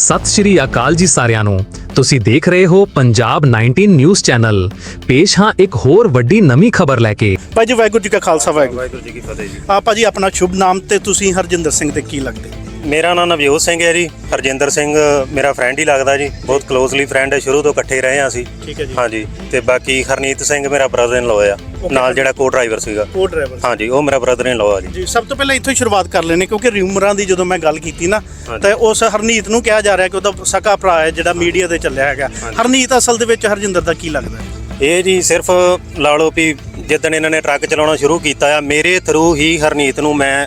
ਸਤਿ ਸ਼੍ਰੀ ਅਕਾਲ ਜੀ ਸਾਰਿਆਂ ਨੂੰ। ਤੁਸੀਂ ਦੇਖ ਰਹੇ ਹੋ ਪੰਜਾਬ 19 ਨਿਊਜ਼ ਚੈਨਲ ਪੇਸ਼ ਹਾਂ ਇੱਕ ਹੋਰ ਵੱਡੀ ਨਵੀਂ ਖਬਰ ਲੈ ਕੇ। ਭਾਈ ਜੀ ਵਾਹਿਗੁਰੂ ਜੀ ਕਾ ਖਾਲਸਾ ਵਾਹਿਗੁਰੂ ਵਾਹਿਗੁਰੂ ਜੀ ਕੀ ਫਤਿਹ ਜੀ। ਆ ਭਾਜੀ ਆਪਣਾ ਸ਼ੁਭ ਨਾਮ ਤੇ ਤੁਸੀਂ ਹਰਜਿੰਦਰ ਸਿੰਘ ਤੇ ਕੀ ਲੱਗਦੇ? ਮੇਰਾ ਨਾਮ ਨਵਜੋਤ ਸਿੰਘ ਹੈ ਜੀ ਹਰਜਿੰਦਰ ਸਿੰਘ ਮੇਰਾ ਫਰੈਂਡ ਹੀ ਲੱਗਦਾ ਜੀ ਬਹੁਤ ਕਲੋਜ਼ਲੀ ਫਰੈਂਡ ਹੈ ਸ਼ੁਰੂ ਤੋਂ ਇਕੱਠੇ ਰਹੇ ਹਾਂ ਅਸੀਂ। ਠੀਕ ਹੈ ਜੀ। ਹਾਂਜੀ ਤੇ ਬਾਕੀ ਹਰਨੀਤ ਸਿੰਘ ਮੇਰਾ ਬ੍ਰਦਰ ਇਨ ਲਾਅ ਆ ਨਾਲ ਜਿਹੜਾ ਕੋ ਡਰਾਈਵਰ ਸੀਗਾ। ਕੋ ਡਰਾਈਵਰ ਹਾਂਜੀ ਉਹ ਮੇਰਾ ਬ੍ਰਦਰ ਇਨ ਲਾਅ ਆ ਜੀ। ਜੀ ਸਭ ਤੋਂ ਪਹਿਲਾਂ ਇੱਥੋਂ ਹੀ ਸ਼ੁਰੂਆਤ ਕਰ ਲੈਣੇ ਕਿਉਂਕਿ ਰਿਊਮਰਾਂ ਦੀ ਜਦੋਂ ਮੈਂ ਗੱਲ ਕੀਤੀ ਨਾ। ਤਾਂ ਉਸ ਹਰਨੀਤ ਨੂੰ ਕਿਹਾ ਜਾ ਰਿਹਾ ਕਿ ਉਹਦਾ ਸਕਾ ਭਰਾ ਹੈ ਜਿਹੜਾ ਮੀਡੀਆ ਤੇ ਚੱਲਿਆ ਹੈਗਾ। ਹਰਨੀਤ ਅਸਲ ਦੇ ਵਿੱਚ ਹਰਜਿੰਦਰ ਦਾ ਕੀ ਲੱਗਦਾ ਹੈ? ਇਹ ਜੀ ਸਿਰਫ ਲਾ ਲਓ ਵੀ ਜਿੱਦਣ ਇਹਨਾਂ ਨੇ ਟਰੱਕ ਚਲਾਉਣਾ ਸ਼ੁਰੂ ਕੀਤਾ ਆ ਮੇਰੇ ਥਰੂ ਹੀ ਹਰਨੀਤ ਨੂੰ ਮੈਂ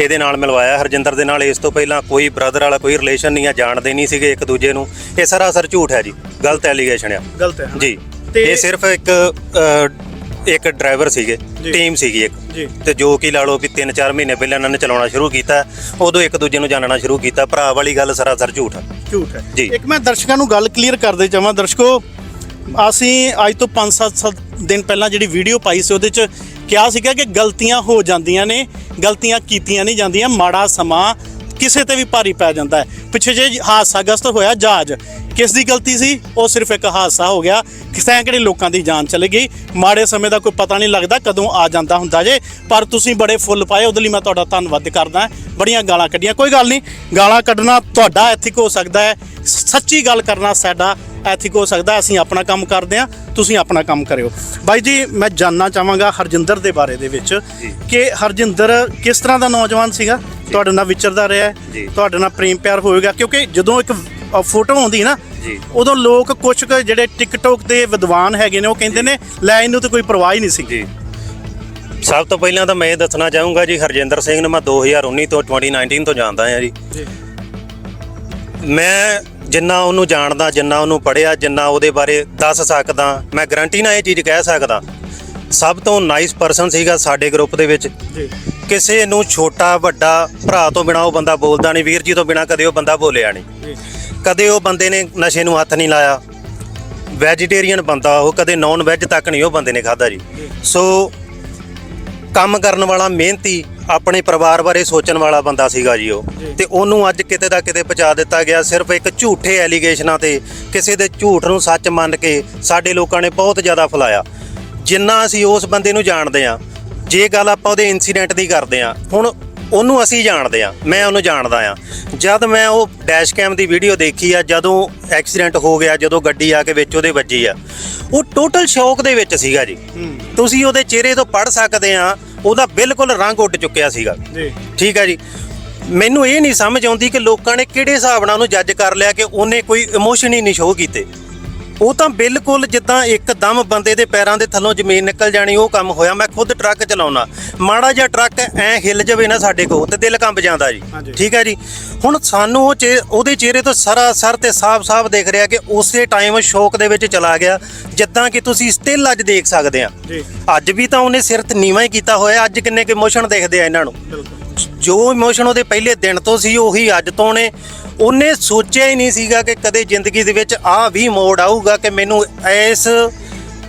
ਇਹਦੇ ਨਾਲ ਮਿਲਵਾਇਆ। ਹਰਜਿੰਦਰ ਦੇ ਨਾਲ ਇਸ ਤੋਂ ਪਹਿਲਾਂ ਕੋਈ ਬ੍ਰਦਰ ਵਾਲਾ ਕੋਈ ਰਿਲੇਸ਼ਨ ਨਹੀਂ ਆ ਜਾਣਦੇ ਨਹੀਂ ਸੀਗੇ ਇੱਕ ਦੂਜੇ ਨੂੰ। ਇਹ ਸਰਾਸਰ ਝੂਠ ਹੈ ਜੀ। ਗਲਤ ਐਲੀਗੇਸ਼ਨ ਆ। ਗਲਤ ਹੈ ਜੀ। ਤੇ- ਇਹ ਸਿਰਫ ਇੱਕ ਅ, ਇੱਕ ਡਰਾਈਵਰ ਸੀਗੇ। ਟੀਮ ਸੀਗੀ ਇੱਕ। ਜੀ। ਤੇ ਜੋ ਕਿ ਲਾ ਲਓ ਵੀ 3-4 ਮਹੀਨੇ ਪਹਿਲਾਂ ਇਹਨਾਂ ਨੇ ਚਲਾਉਣਾ ਸ਼ੁਰੂ ਕੀਤਾ ਉਦੋਂ ਇੱਕ ਦੂਜੇ ਨੂੰ ਜਾਣਨਾ ਸ਼ੁਰੂ ਕੀਤਾ। ਭਰਾ ਵਾਲੀ ਗੱਲ ਸਰਾਸਰ ਝੂਠ ਆ। ਝੂਠ ਹੈ। ਜੀ। ਇੱਕ ਮੈਂ ਦਰਸ਼ਕਾਂ ਨੂੰ ਗੱਲ ਕਲੀਅਰ ਕਰਦੇ ਚਾਹਾਂ ਦਰਸ਼ਕੋ ਅਸੀਂ ਅੱਜ ਤੋਂ 5-7 ਦਿਨ ਪਹਿਲਾਂ ਜਿਹੜੀ ਵੀਡੀਓ ਪਾਈ ਸੀ ਉਹਦੇ ਚ ਕਿਹਾ ਸੀਗਾ ਕਿ ਗਲਤੀਆਂ ਹੋ ਜਾਂਦੀਆਂ ਨੇ, ਗਲਤੀਆਂ ਕੀਤੀਆਂ ਨਹੀਂ ਜਾਂਦੀਆਂ, ਮਾੜਾ ਸਮਾਂ ਕਿਸੇ ਤੇ ਵੀ ਭਾਰੀ ਪੈ ਜਾਂਦਾ ਹੈ। ਪਿੱਛੇ ਜੇ ਹਾਦਸਾ ਗਸਤ ਹੋਇਆ ਜਹਾਜ਼। ਕਿਸ ਦੀ ਗਲਤੀ ਸੀ? ਉਹ ਸਿਰਫ ਇੱਕ ਹਾਦਸਾ ਹੋ ਗਿਆ। ਸੈਂਕੜੇ ਲੋਕਾਂ ਦੀ ਜਾਨ ਚਲੀ ਗਈ? ਮਾੜੇ ਸਮੇਂ ਦਾ ਕੋਈ ਪਤਾ ਨਹੀਂ ਲੱਗਦਾ ਕਦੋਂ ਆ ਜਾਂਦਾ ਹੁੰਦਾ ਜੇ, ਪਰ ਤੁਸੀਂ ਬੜੇ ਫੁੱਲ ਪਾਏ, ਉਹਦੇ ਲਈ ਮੈਂ ਤੁਹਾਡਾ ਧੰਨਵਾਦ ਕਰਦਾ ਬੜੀਆਂ ਗਾਲਾਂ ਕੱਢੀਆਂ। ਕੋਈ ਗੱਲ ਨਹੀਂ, ਗਾਲਾਂ ਕੱਢਣਾ ਤੁਹਾਡਾ ਐਥਿਕ ਹੋ ਸਕਦਾ ਹੈ। ਸੱਚੀ ਗੱਲ ਕਰਨਾ ਸਾਡਾ ਐਥਿਕ ਹੋ ਸਕਦਾ ਅਸੀਂ ਆਪਣਾ ਕੰਮ ਕਰਦੇ ਹਾਂ ਤੁਸੀਂ ਆਪਣਾ ਕੰਮ ਕਰਿਓ। ਬਾਈ ਜੀ ਮੈਂ ਜਾਨਣਾ ਚਾਹਾਂਗਾ ਹਰਜਿੰਦਰ ਦੇ ਬਾਰੇ ਦੇ ਵਿੱਚ ਕਿ ਹਰਜਿੰਦਰ ਕਿਸ ਤਰ੍ਹਾਂ ਦਾ ਨੌਜਵਾਨ ਸੀਗਾ? ਤੁਹਾਡੇ ਨਾਲ ਵਿਚਰਦਾ ਰਿਹਾ। ਤੁਹਾਡੇ ਨਾਲ ਪ੍ਰੇਮ ਪਿਆਰ ਹੋਏਗਾ ਕਿਉਂਕਿ ਜਦੋਂ ਇੱਕ ਫੋਟੋ ਆਉਂਦੀ ਨਾ। ਉਦੋਂ ਲੋਕ ਕੁਝ ਕੁ ਜਿਹੜੇ ਟਿਕਟੋਕ ਦੇ ਵਿਦਵਾਨ ਹੈਗੇ ਨੇ ਉਹ ਕਹਿੰਦੇ ਨੇ ਲੈ ਇਹਨੂੰ ਤਾਂ ਕੋਈ ਪਰਵਾਹ ਹੀ ਨਹੀਂ ਸੀ। ਜੀ। ਸਭ ਤੋਂ ਪਹਿਲਾਂ ਤਾਂ ਮੈਂ ਇਹ ਦੱਸਣਾ ਚਾਹੂੰਗਾ ਜੀ ਹਰਜਿੰਦਰ ਸਿੰਘ ਨੂੰ ਮੈਂ 2019 ਤੋਂ 2019 ਤੋਂ ਜਾਣਦਾ ਹਾਂ ਜੀ। ਮੈਂ ਜਿੰਨਾ ਉਹਨੂੰ ਜਾਣਦਾ ਜਿੰਨਾ ਉਹਨੂੰ ਪੜਿਆ ਜਿੰਨਾ ਉਹਦੇ ਬਾਰੇ ਦੱਸ ਸਕਦਾ ਮੈਂ ਗਰੰਟੀ ਨਾਲ ਇਹ ਚੀਜ਼ ਕਹਿ ਸਕਦਾ। ਸਭ ਤੋਂ ਨਾਈਸ ਪਰਸਨ ਸੀਗਾ ਸਾਡੇ ਗਰੁੱਪ ਦੇ ਵਿੱਚ। ਜੀ। ਕਿਸੇ ਨੂੰ ਛੋਟਾ ਵੱਡਾ ਭਰਾ ਤੋਂ ਬਿਨਾ ਉਹ ਬੰਦਾ ਬੋਲਦਾ ਨਹੀਂ ਵੀਰ ਜੀ ਤੋਂ ਬਿਨਾ ਕਦੇ ਉਹ ਬੰਦਾ ਬੋਲਿਆ ਨਹੀਂ। ਕਦੇ ਉਹ ਬੰਦੇ ਨੇ ਨਸ਼ੇ ਨੂੰ ਹੱਥ ਨਹੀਂ ਲਾਇਆ। ਵੈਜੀਟੇਰੀਅਨ ਬੰਦਾ ਉਹ ਕਦੇ ਨੌਨ ਵੈਜ ਤੱਕ ਨਹੀਂ ਉਹ ਬੰਦੇ ਨੇ ਖਾਦਾ ਜੀ। ਸੋ ਕੰਮ ਕਰਨ ਵਾਲਾ ਮਿਹਨਤੀ ਆਪਣੇ ਪਰਿਵਾਰ ਬਾਰੇ ਸੋਚਣ ਵਾਲਾ ਬੰਦਾ ਸੀਗਾ ਜੀ ਉਹ। ਤੇ ਉਹਨੂੰ ਅੱਜ ਕਿਤੇ ਦਾ ਕਿਤੇ ਪਹੁੰਚਾ ਦਿੱਤਾ ਗਿਆ। ਸਿਰਫ ਇੱਕ ਝੂਠੇ ਐਲੀਗੇਸ਼ਨਾਂ ਤੇ ਕਿਸੇ ਦੇ ਝੂਠ ਨੂੰ ਸੱਚ ਮੰਨ ਕੇ ਸਾਡੇ ਲੋਕਾਂ ਨੇ ਬਹੁਤ ਜ਼ਿਆਦਾ ਫੈਲਾਇਆ। ਜਿੰਨਾ ਅਸੀਂ ਉਸ ਬੰਦੇ ਨੂੰ ਜਾਣਦੇ ਆ ਜੇ ਗੱਲ ਆਪਾਂ ਉਹਦੇ ਇਨਸੀਡੈਂਟ ਦੀ ਕਰਦੇ ਆ ਹੁਣ ਉਹਨੂੰ ਅਸੀਂ ਜਾਣਦੇ ਆ ਮੈਂ ਉਹਨੂੰ ਜਾਣਦਾ ਆ ਜਦ ਮੈਂ ਉਹ ਡੈਸ਼ ਕੈਮ ਦੀ ਵੀਡੀਓ ਦੇਖੀ ਆ ਜਦੋਂ ਐਕਸੀਡੈਂਟ ਹੋ ਗਿਆ ਜਦੋਂ ਗੱਡੀ ਆ ਕੇ ਵਿੱਚ ਉਹਦੇ ਵੱਜੀ ਆ ਉਹ ਟੋਟਲ ਸ਼ੌਕ ਦੇ ਵਿੱਚ ਸੀਗਾ ਜੀ। ਤੁਸੀਂ ਉਹਦੇ ਚਿਹਰੇ ਤੋਂ ਪੜ ਸਕਦੇ ਆ ਉਹਦਾ ਬਿਲਕੁਲ ਰੰਗ ਉੱਡ ਚੁੱਕਿਆ ਸੀਗਾ। ਜੀ। ਠੀਕ ਹੈ ਜੀ। ਮੈਨੂੰ ਇਹ ਨਹੀਂ ਸਮਝ ਆਉਂਦੀ ਕਿ ਲੋਕਾਂ ਨੇ ਕਿਹੜੇ ਹਿਸਾਬ ਨਾਲ ਉਹਨੂੰ ਜੱਜ ਕਰ ਲਿਆ ਕਿ ਉਹਨੇ ਕੋਈ ਇਮੋਸ਼ਨ ਹੀ ਨਹੀਂ ਸ਼ੋਅ ਕੀਤੇ। ਉਹ ਤਾਂ ਬਿਲਕੁਲ ਜਿੱਦਾਂ ਇੱਕਦਮ ਬੰਦੇ ਦੇ ਪੈਰਾਂ ਦੇ ਥੱਲੋਂ ਜ਼ਮੀਨ ਨਿਕਲ ਜਾਣੀ ਉਹ ਕੰਮ ਹੋਇਆ। ਮੈਂ ਖੁਦ ਟਰੱਕ ਚਲਾਉਣਾ। ਮਾੜਾ ਜਿਹਾ ਟਰੱਕ ਐ ਹਿੱਲ ਜਾਵੇ ਨਾ ਸਾਡੇ ਕੋਲ ਤੇ ਦਿਲ ਕੰਬ ਜਾਂਦਾ ਜੀ। ਠੀਕ ਹੈ ਜੀ? ਹੁਣ ਸਾਨੂੰ ਉਹ ਚੇ- ਉਹਦੇ ਚਿਹਰੇ ਤੋਂ ਸਰਾਸਰ ਤੇ ਸਾਫ਼-ਸਾਫ਼ ਦਿਖ ਰਿਹਾ ਕਿ ਉਸੇ ਟਾਈਮ ਸ਼ੌਕ ਦੇ ਵਿੱਚ ਚਲਾ ਗਿਆ ਜਿੱਦਾਂ ਕਿ ਤੁਸੀਂ ਸਟਿਲ ਅੱਜ ਦੇਖ ਸਕਦੇ ਆ। ਅੱਜ ਵੀ ਤਾਂ ਉਹਨੇ ਸਿਰ ਤੇ ਨੀਵਾਂ ਹੀ ਕੀਤਾ ਹੋਇਆ ਅੱਜ ਕਿੰਨੇ ਕਿ ਇਮੋਸ਼ਨ ਦੇਖਦੇ ਆ ਇਹਨਾਂ ਨੂੰ। ਜੋ ਇਮੋਸ਼ਨ ਉਹਦੇ ਪਹਿਲੇ ਦਿਨ ਤੋਂ ਸੀ ਉਹੀ ਅੱਜ ਤੋਂ ਨੇ। ਉਹਨੇ ਸੋਚਿਆ ਹੀ ਨਹੀਂ ਸੀਗਾ ਕਿ ਕਦੇ ਜ਼ਿੰਦਗੀ ਦੇ ਵਿੱਚ ਆ ਵੀ ਮੋੜ ਆਊਗਾ ਕਿ ਮੈਨੂੰ ਇਸ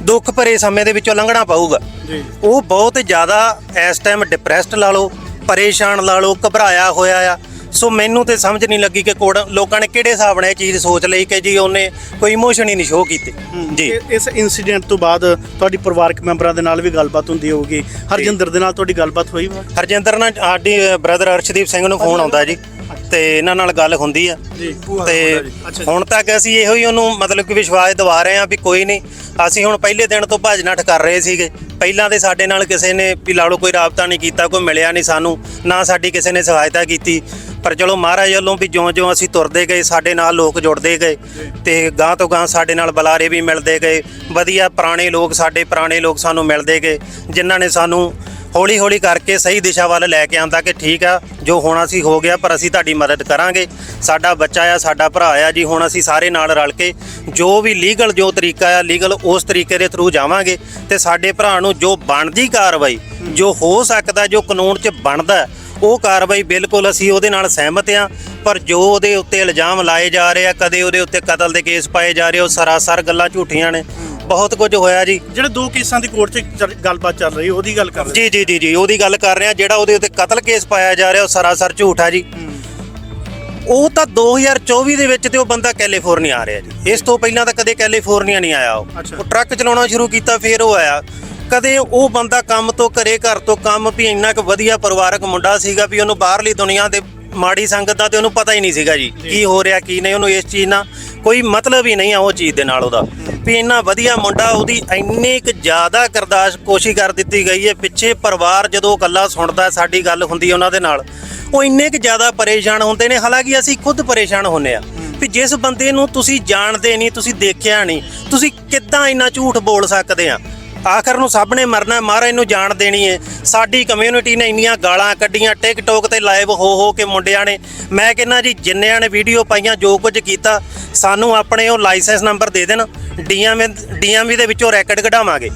ਦੁੱਖ ਭਰੇ ਸਮੇਂ ਦੇ ਵਿੱਚੋਂ ਲੰਘਣਾ ਪਊਗਾ। ਜੀ। ਉਹ ਬਹੁਤ ਜ਼ਿਆਦਾ ਇਸ ਟਾਈਮ ਡਿਪਰੈਸਡ ਲਾ ਲਓ ਪਰੇਸ਼ਾਨ ਲਾ ਲਓ ਘਬਰਾਇਆ ਹੋਇਆ ਆ। ਸੋ ਮੈਨੂੰ ਤੇ ਸਮਝ ਨਹੀਂ ਲੱਗੀ ਕਿ ਲੋਕਾਂ ਨੇ ਕਿਹੜੇ ਹਿਸਾਬ ਨਾਲ ਇਹ ਚੀਜ਼ ਸੋਚ ਲਈ ਕਿ ਜੀ ਉਹਨੇ ਕੋਈ ਇਮੋਸ਼ਨ ਹੀ ਨਹੀਂ ਸ਼ੋਅ ਕੀਤੇ। ਜੀ। ਇਸ ਇਨਸੀਡੈਂਟ ਤੋਂ ਬਾਅਦ ਤੁਹਾਡੀ ਪਰਿਵਾਰਕ ਮੈਂਬਰਾਂ ਦੇ ਨਾਲ ਵੀ ਗੱਲਬਾਤ ਹੁੰਦੀ ਹੋਊਗੀ। ਹਰਜਿੰਦਰ ਦੇ ਨਾਲ ਤੁਹਾਡੀ ਗੱਲਬਾਤ ਹੋਈ ਹਰਜਿੰਦਰ ਨਾਲ ਸਾਡੀ ਬ੍ਰਦਰ ਅਰਸ਼ਦੀਪ ਸਿੰਘ ਨੂੰ ਫੋਨ ਆਉਂਦਾ ਜੀ। ਤੇ ਇਹਨਾਂ ਨਾਲ ਗੱਲ ਹੁੰਦੀ ਆ। ਤੇ ਹੁਣ ਤੱਕ ਅਸੀਂ ਇਹੋ ਹੀ ਉਹਨੂੰ ਮਤਲਬ ਕਿ ਵਿਸ਼ਵਾਸ ਦਿਵਾ ਰਹੇ ਹਾਂ ਵੀ ਕੋਈ ਨਹੀਂ। ਅਸੀਂ ਹੁਣ ਪਹਿਲੇ ਦਿਨ ਤੋਂ ਭੱਜ ਨੱਠ ਕਰ ਰਹੇ ਸੀਗੇ। ਪਹਿਲਾਂ ਦੇ ਸਾਡੇ ਨਾਲ ਕਿਸੇ ਨੇ ਵੀ ਲਾ ਲਓ ਕੋਈ ਰਾਬਤਾ ਨਹੀਂ ਕੀਤਾ ਕੋਈ ਮਿਲਿਆ ਨਹੀਂ ਸਾਨੂੰ ਨਾ ਸਾਡੀ ਕਿਸੇ ਨੇ ਸਹਾਇਤਾ ਕੀਤੀ। ਪਰ ਚਲੋ ਮਹਾਰਾਜ ਵੱਲੋਂ ਵੀ ਜਿਉਂ-ਜਿਉਂ ਅਸੀਂ ਤੁਰਦੇ ਗਏ ਸਾਡੇ ਨਾਲ ਲੋਕ ਜੁੜਦੇ ਗਏ ਤੇ ਗਾਂ ਤੋਂ ਗਾਂ ਸਾਡੇ ਨਾਲ ਬੁਲਾਰੇ ਵੀ ਮਿਲਦੇ ਗਏ। ਵਧੀਆ ਪੁਰਾਣੇ ਲੋਕ ਸਾਡੇ ਪੁਰਾਣੇ ਲੋਕ ਸਾਨੂੰ ਮਿਲਦੇ ਗਏ ਜਿਨ੍ਹਾਂ ਨੇ ਸਾਨੂੰ ਹੌਲੀ ਹੌਲੀ ਕਰਕੇ ਸਹੀ ਦਿਸ਼ਾ ਵੱਲ ਲੈ ਕੇ ਆਂਦਾ ਕਿ ਠੀਕ ਆ, ਜੋ ਹੋਣਾ ਸੀ ਹੋ ਗਿਆ, ਪਰ ਅਸੀਂ ਤੁਹਾਡੀ ਮਦਦ ਕਰਾਂਗੇ। ਸਾਡਾ ਬੱਚਾ ਆ, ਸਾਡਾ ਭਰਾ ਆ ਜੀ, ਹੁਣ ਅਸੀਂ ਸਾਰੇ ਨਾਲ ਰਲ ਕੇ ਜੋ ਵੀ ਲੀਗਲ ਜੋ ਤਰੀਕਾ ਆ, ਲੀਗਲ ਉਸ ਤਰੀਕੇ ਦੇ ਥਰੂ ਜਾਵਾਂਗੇ ਤੇ ਸਾਡੇ ਭਰਾ ਨੂੰ ਜੋ ਬਣਦੀ ਕਾਰਵਾਈ, ਜੋ ਹੋ ਸਕਦਾ, ਜੋ ਕਾਨੂੰਨ 'ਚ ਬਣਦਾ, ਉਹ ਕਾਰਵਾਈ ਬਿਲਕੁਲ ਅਸੀਂ ਉਹਦੇ ਨਾਲ ਸਹਿਮਤ ਆ, ਪਰ ਜੋ ਉਹਦੇ ਉੱਤੇ ਇਲਜ਼ਾਮ ਲਾਏ ਜਾ ਰਹੇ ਆ, ਕਦੇ ਉਹਦੇ ਉੱਤੇ ਕਤਲ ਦੇ ਕੇਸ ਪਾਏ ਜਾ ਰਹੇ ਉਹ ਸਰਾਸਰ ਗੱਲਾਂ ਝੂਠੀਆਂ ਨੇ। ਬਹੁਤ ਕੁਝ ਹੋਇਆ ਜੀ। ਜਿਹੜੇ ਦੋ ਕੇਸਾਂ ਦੀ ਕੋਰਟ 'ਚ ਚੱਲ- ਗੱਲਬਾਤ ਚੱਲ ਰਹੀ ਉਹਦੀ ਗੱਲ ਕਰ ਰਹੇ ਜੀ ਜੀ ਜੀ ਜੀ ਉਹਦੀ ਗੱਲ ਕਰ ਰਹੇ ਆ ਜਿਹੜਾ ਉਹਦੇ ਉੱਤੇ ਕਤਲ ਕੇਸ ਪਾਇਆ ਜਾ ਰਿਹਾ ਉਹ ਸਰਾਸਰ ਝੂਠ ਆ ਜੀ। ਉਹ ਤਾਂ 2024 ਦੇ ਵਿੱਚ ਤੇ ਉਹ ਬੰਦਾ ਕੈਲੀਫੋਰਨੀਆ ਆ ਰਿਹਾ ਜੀ। ਇਸ ਤੋਂ ਪਹਿਲਾਂ ਤਾਂ ਕਦੇ ਕੈਲੀਫੋਰਨੀਆ ਨਹੀਂ ਆਇਆ ਉਹ। ਅੱਛਾ। ਉਹ ਟਰੱਕ ਚਲਾਉਣਾ ਸ਼ੁਰੂ ਕੀਤਾ ਫਿਰ ਉਹ ਆਇਆ। ਕਦੇ ਉਹ ਬੰਦਾ ਕੰਮ ਤੋਂ ਘਰੇ ਘਰ ਤੋਂ ਕੰਮ ਵੀ ਇੰਨਾ ਕੁ ਵਧੀਆ ਪਰਿਵਾਰਕ ਮੁੰਡਾ ਸੀਗਾ ਵੀ ਉਹਨੂੰ ਬਾਹਰਲੀ ਦੁਨੀਆ ਦੇ ਮਾੜੀ ਸੰਗਤ ਦਾ ਤੇ ਉਹਨੂੰ ਪਤਾ ਹੀ ਨਹੀਂ ਸੀਗਾ ਜੀ ਕੀ ਹੋ ਰਿਹਾ ਕੀ ਨਹੀਂ ਉਹਨੂੰ ਇਸ ਚੀਜ਼ ਨਾਲ ਕੋਈ ਮਤਲਬ ਹੀ ਨਹੀਂ ਆ ਉਹ ਚੀਜ਼ ਦੇ ਨਾਲ ਉਹਦਾ। ਵੀ ਇੰਨਾ ਵਧੀਆ ਮੁੰਡਾ, ਉਹਦੀ ਇੰਨੀ ਕੁ ਜ਼ਿਆਦਾ ਕਰਦਾਸ਼ ਕੋਸ਼ਿਸ਼ ਕਰ ਦਿੱਤੀ ਗਈ ਹੈ। ਪਿੱਛੇ ਪਰਿਵਾਰ ਜਦੋਂ ਇਕੱਲਾ ਸੁਣਦਾ, ਸਾਡੀ ਗੱਲ ਹੁੰਦੀ ਉਹਨਾਂ ਦੇ ਨਾਲ, ਉਹ ਇੰਨੇ ਕੁ ਜ਼ਿਆਦਾ ਪਰੇਸ਼ਾਨ ਹੁੰਦੇ ਨੇ। ਹਾਲਾਂਕਿ ਅਸੀਂ ਖੁਦ ਪਰੇਸ਼ਾਨ ਹੁੰਨੇ ਆ ਵੀ ਜਿਸ ਬੰਦੇ ਨੂੰ ਤੁਸੀਂ ਜਾਣਦੇ ਨਹੀਂ, ਤੁਸੀਂ ਦੇਖਿਆ ਨਹੀਂ, ਤੁਸੀਂ ਕਿੱਦਾਂ ਇੰਨਾ ਝੂਠ ਬੋਲ ਸਕਦੇ ਆ ਆਖਰ ਨੂੰ ਸਭ ਨੇ ਮਰਨਾ, ਮਹਾਰਾਜ ਨੂੰ ਜਾਣ ਦੇਣੀ ਹੈ ਸਾਡੀ ਕਮਿਊਨਿਟੀ ਨੇ ਇੰਨੀਆਂ ਗਾਲਾਂ ਕੱਢੀਆਂ ਟਿਕਟੋਕ ਤੇ ਲਾਈਵ ਹੋ ਹੋ ਕੇ ਮੁੰਡਿਆਂ ਨੇ। ਮੈਂ ਕਹਿੰਦਾ ਜੀ, ਜਿੰਨਿਆਂ ਨੇ ਵੀਡੀਓ ਪਾਈਆਂ, ਜੋ ਕੁਝ ਕੀਤਾ, ਸਾਨੂੰ ਆਪਣੇ ਉਹ ਲਾਇਸੈਂਸ ਨੰਬਰ ਦੇ ਦੇਣ ਡੀਐਮ ਡੀਐਮਵੀ ਦੇ ਵਿੱਚੋਂ ਰੈਕਡ ਕਢਾਵਾਂਗੇ।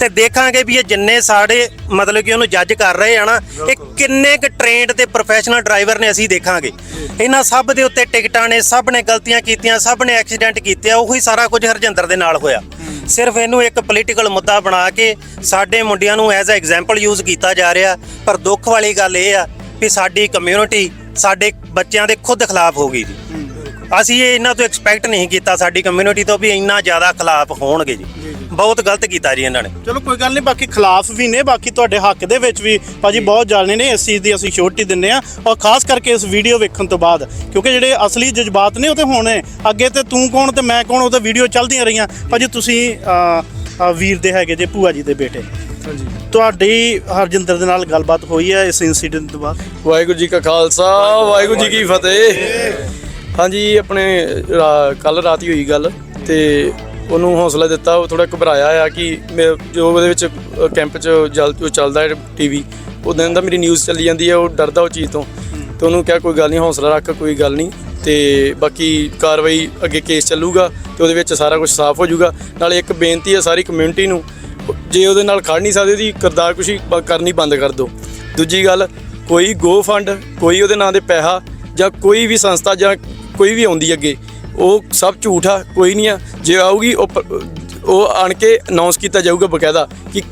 ਤੇ ਦੇਖਾਂਗੇ ਵੀ ਇਹ ਜਿੰਨੇ ਸਾਡੇ ਮਤਲਬ ਕਿ ਉਹਨੂੰ ਜੱਜ ਕਰ ਰਹੇ ਆ ਨਾ ਇਹ ਕਿੰਨੇ ਕੁ ਟ੍ਰੇਨਡ ਤੇ ਪ੍ਰੋਫੈਸ਼ਨਲ ਡਰਾਈਵਰ ਨੇ ਅਸੀਂ ਦੇਖਾਂਗੇ। ਇਹਨਾਂ ਸਭ ਦੇ ਉੱਤੇ ਟਿਕਟਾਂ ਨੇ ਸਭ ਨੇ ਗਲਤੀਆਂ ਕੀਤੀਆਂ ਸਭ ਨੇ ਐਕਸੀਡੈਂਟ ਕੀਤੇ ਆ ਉਹੀ ਸਾਰਾ ਕੁਝ ਹਰਜਿੰਦਰ ਦੇ ਨਾਲ ਹੋਇਆ। ਸਿਰਫ ਇਹਨੂੰ ਇੱਕ ਪੋਲੀਟੀਕਲ ਮੁੱਦਾ ਬਣਾ ਕੇ ਸਾਡੇ ਮੁੰਡਿਆਂ ਨੂੰ ਐਜ਼ ਅ ਐਗਜ਼ਾਮਪਲ ਯੂਜ਼ ਕੀਤਾ ਜਾ ਰਿਹਾ ਪਰ ਦੁੱਖ ਵਾਲੀ ਗੱਲ ਇਹ ਆ ਵੀ ਸਾਡੀ ਕਮਿਊਨਿਟੀ ਸਾਡੇ ਬੱਚਿਆਂ ਦੇ ਖੁਦ ਖਿਲਾਫ ਹੋ ਗਈ ਜੀ। ਅਸੀਂ ਇਹ ਇਹਨਾਂ ਤੋਂ ਐਕਸਪੈਕਟ ਨਹੀਂ ਕੀਤਾ ਸਾਡੀ ਕਮਿਊਨਿਟੀ ਤੋਂ ਵੀ ਇੰਨਾ ਜ਼ਿਆਦਾ ਖਿਲਾਫ ਹੋਣਗੇ ਜੀ। ਬਹੁਤ ਗਲਤ ਕੀਤਾ ਜੀ ਇਹਨਾਂ ਨੇ। ਚਲੋ ਕੋਈ ਗੱਲ ਨਹੀਂ ਬਾਕੀ ਖਿਲਾਫ ਵੀ ਨੇ ਬਾਕੀ ਤੁਹਾਡੇ ਹੱਕ ਦੇ ਵਿੱਚ ਵੀ ਭਾਜੀ ਬਹੁਤ ਜਾਣੇ ਨੇ ਇਸ ਚੀਜ਼ ਦੀ ਅਸੀਂ ਸ਼ੋਰਟੀ ਦਿੰਨੇ ਆ ਔਰ ਖਾਸ ਕਰਕੇ ਇਸ ਵੀਡੀਓ ਵੇਖਣ ਤੋਂ ਬਾਅਦ ਕਿਉਂਕਿ ਜਿਹੜੇ ਅਸਲੀ ਜਜ਼ਬਾਤ ਨੇ ਉਹ ਤੇ ਹੁਣ। ਅੱਗੇ ਤੇ ਤੂੰ ਕੌਣ ਤੇ ਮੈਂ ਕੌਣ ਉਹ ਤਾਂ ਵੀਡੀਓ ਚੱਲਦੀਆਂ ਰਹੀਆਂ। ਭਾਜੀ ਤੁਸੀਂ ਵੀਰ ਦੇ ਹੈਗੇ ਜੇ ਭੂਆ ਜੀ ਦੇ ਬੇਟੇ। ਹਾਂਜੀ। ਤੁਹਾਡੀ ਹਰਜਿੰਦਰ ਦੇ ਨਾਲ ਗੱਲਬਾਤ ਹੋਈ ਹੈ ਇਸ ਇਨਸੀਡੈਂਟ ਤੋਂ ਬਾਅਦ? ਵਾਹਿਗੁਰੂ ਜੀ ਕਾ ਖਾਲਸਾ ਵਾਹਿਗੁਰੂ ਜੀ ਕੀ ਫਤਿਹ। ਹਾਂਜੀ ਆਪਣੇ ਕੱਲ ਰਾਤ ਹੀ ਹੋਈ ਗੱਲ ਤੇ ਉਹਨੂੰ ਹੌਸਲਾ ਦਿੱਤਾ, ਉਹ ਥੋੜਾ ਘਬਰਾਇਆ ਆ ਕਿ ਮੈਂ- ਜੋ ਉਹਦੇ ਵਿੱਚ ਕੈਂਪ 'ਚ ਜਲ ਉਹ ਚੱਲਦਾ ਹੈ ਟੀਵੀ ਉਹ ਦਿਨ ਦਾ ਮੇਰੀ ਨਿਊਜ਼ ਚੱਲੀ ਜਾਂਦੀ ਹੈ, ਉਹ ਡਰਦਾ ਉਹ ਚੀਜ਼ ਤੋਂ। ਤੇ ਉਹਨੂੰ ਕਿਹਾ, ਕੋਈ ਗੱਲ ਨਹੀਂ, ਹੌਸਲਾ ਰੱਖ, ਕੋਈ ਗੱਲ ਨਹੀਂ। ਤੇ ਬਾਕੀ ਕਾਰਵਾਈ ਅੱਗੇ ਕੇਸ ਚੱਲੂਗਾ ਤੇ ਉਹਦੇ ਵਿੱਚ ਸਾਰਾ ਕੁਝ ਸਾਫ਼ ਹੋ ਜਾਊਗਾ। ਨਾਲੇ ਇੱਕ ਬੇਨਤੀ ਹੈ ਸਾਰੀ ਕਮਿਊਨਿਟੀ ਨੂੰ, ਜੇ ਉਹਦੇ ਨਾਲ ਖੜ ਨਹੀਂ ਸਕਦੇ ਉਹਦੀ ਕਰਦਾਰਕੁਸ਼ੀ ਬ- ਕਰਨੀ ਬੰਦ ਕਰ ਦਿਓ। ਦੂਜੀ ਗੱਲ, ਕੋਈ ਗੋ ਫੰਡ ਕੋਈ ਉਹਦੇ ਨਾਂ ਦੇ ਪੈਸਾ ਜਾਂ ਕੋਈ ਵੀ ਸੰਸਥਾ ਜਾਂ ਕੋਈ ਵੀ ਆਉਂਦੀ ਅੱਗੇ ਉਹ ਸਭ ਝੂਠ ਆ ਕੋਈ ਨਹੀਂ ਆ। ਜੇ ਆਊਗੀ ਉਹ ਉਹ ਆਣ ਕੇ ਅਨਾਉਂਸ ਕੀਤਾ ਜਾਊਗਾ ਬਕਾਇਦਾ ਕਿ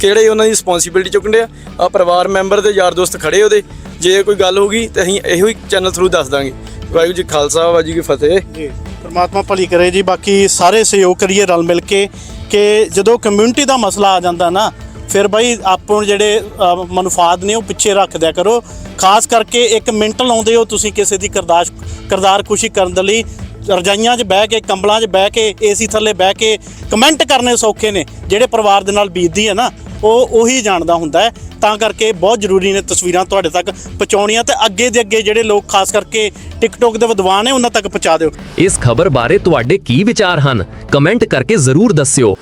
ਕਿਹੜੇ ਉਹਨਾਂ ਦੀ ਰਿਸਪੌਂਸਿਬਿਲਟੀ ਚੁੱਕਣਦੇ ਆ। ਆ ਪਰਿਵਾਰ ਮੈਂਬਰ ਤੇ ਯਾਰ ਦੋਸਤ ਖੜੇ ਉਹਦੇ। ਜੇ ਕੋਈ ਗੱਲ ਹੋਊਗੀ ਤੇ ਅਸੀਂ ਇਹੋ ਹੀ ਚੈਨਲ ਥਰੂ ਦੱਸ ਦਾਂਗੇ। ਵਾਹਿਗੁਰੂ ਜੀ ਖਾਲਸਾ ਵਾਹਿਗੁਰੂ ਜੀ ਕੀ ਫਤਿਹ। ਜੀ ਪਰਮਾਤਮਾ ਭਲੀ ਕਰੇ ਜੀ। ਬਾਕੀ ਸਾਰੇ ਸਹਿਯੋਗ ਕਰੀਏ ਰਲ ਮਿਲ ਕੇ ਕਿ ਜਦੋਂ ਕਮਿਊਨਿਟੀ ਦਾ ਮਸਲਾ ਆ ਜਾਂਦਾ ਨਾ ਫਿਰ ਬਾਈ ਆਪੋ ਜਿਹੜੇ ਅਹ, ਮਨਫਾਦ ਨੇ ਉਹ ਪਿੱਛੇ ਰੱਖ ਦਿਆ ਕਰੋ। ਖਾਸ ਕਰਕੇ ਇੱਕ ਮਿੰਟ ਲਾਉਂਦੇ ਹੋ ਤੁਸੀਂ ਕਿਸੇ ਦੀ ਕਰਦਾਸ਼ ਕਰਦਾਰ ਖੁਸ਼ੀ ਕਰਨ ਦੇ ਲਈ। ਰਜਾਈਆਂ 'ਚ ਬਹਿ ਕੇ, ਕੰਬਲਾਂ 'ਚ ਬਹਿ ਕੇ ਏਸੀ ਥੱਲੇ ਬਹਿ ਕੇ ਕਮੈਂਟ ਕਰਨੇ ਸੌਖੇ ਨੇ, ਜਿਹੜੇ ਪਰਿਵਾਰ ਦੇ ਨਾਲ ਬੀਤਦੀ ਹੈ ਨਾ, ਉਹ ਉਹੀ ਜਾਣਦਾ ਹੁੰਦਾ ਹੈ। ਤਾਂ ਕਰਕੇ ਬਹੁਤ ਜ਼ਰੂਰੀ ਨੇ ਤਸਵੀਰਾਂ ਤੁਹਾਡੇ ਤੱਕ ਪਹੁੰਚਾਉਣੀਆਂ ਤੇ ਅੱਗੇ ਦੇ ਅੱਗੇ ਜਿਹੜੇ ਲੋਕ ਖਾਸ ਕਰਕੇ ਟਿਕਟੋਕ ਦੇ ਵਿਦਵਾਨ ਨੇ, ਉਹਨਾਂ ਤੱਕ ਪਹੁੰਚਾ ਦਿਓ। ਇਸ ਖਬਰ ਬਾਰੇ ਤੁਹਾਡੇ ਕੀ ਵਿਚਾਰ ਹਨ? ਕਮੈਂਟ ਕਰਕੇ ਜ਼ਰੂਰ ਦੱਸਿਓ।